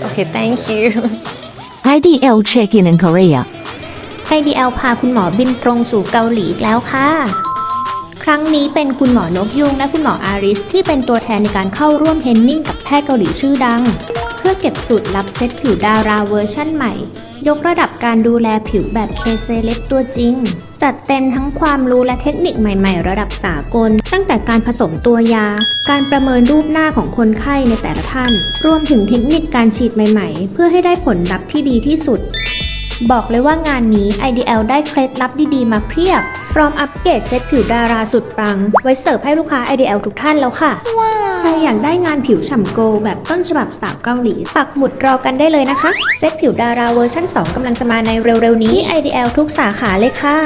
Okay, thank you. IDL check-in in Korea. IDL พาคุณหมอบินตรงสู่เกาหลีอีกแล้วค่ะ ครั้งนี้เป็นคุณหมอนกยุงและคุณหมออาริส ที่เป็นตัวแทนในการเข้าร่วมเทรนนิ่งกับแพทย์เกาหลีชื่อดังเพื่อเก็บสูตรลับเซตผิวดาราเวอร์ชั่นใหม่ ยกระดับการดูแลผิวแบบเคเซเล็บตัวจริง จัดเต็มทั้งความรู้และเทคนิคใหม่ๆ ระดับสากล ตั้งแต่การผสมตัวยา การประเมินรูปหน้าของคนไข้ในแต่ละท่าน รวมถึงเทคนิคการฉีดใหม่ๆ เพื่อให้ได้ผลลัพธ์ที่ดีที่สุด บอกเลยว่างานนี้ IDL ได้เคล็ดลับดีๆ มาเพียบ พร้อมอัปเกรดเซตผิวดาราสุดปัง ไว้เสิร์ฟให้ลูกค้า IDL ทุกท่านแล้วค่ะ ใครอยากได้งานผิวฉ่ำโกลด์แบบต้นฉบับสาวเกาหลี ปักหมุดรอกันได้เลยนะคะ เซตผิวดาราเวอร์ชั่น 2กำลังจะมาในเร็วๆนี้ IDL ทุกสาขาเลยค่ะ